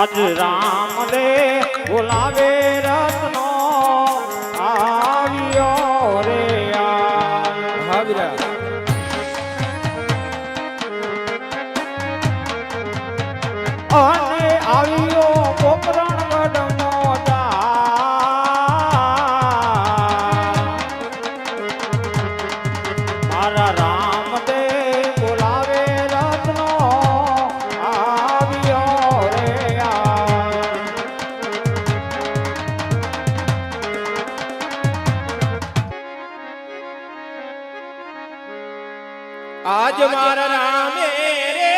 આજ રામ રે બોલાવે રત્નો આવ્યો રે આવ્યો આજ મારા રામે રે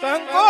કંકો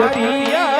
જતી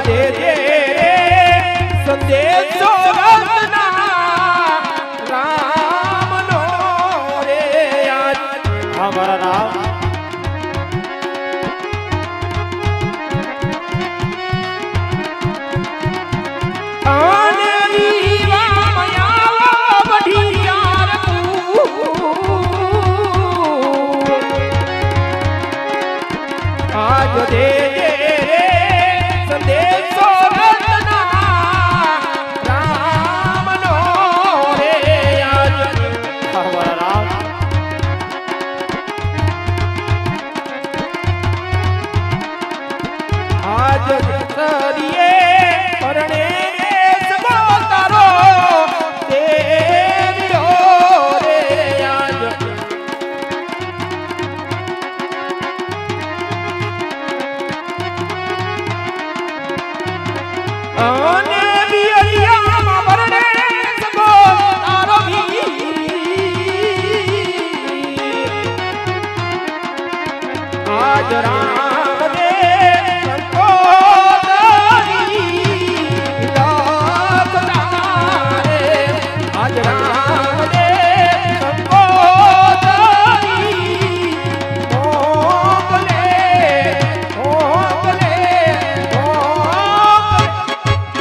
દેજે સંદેશો Oh.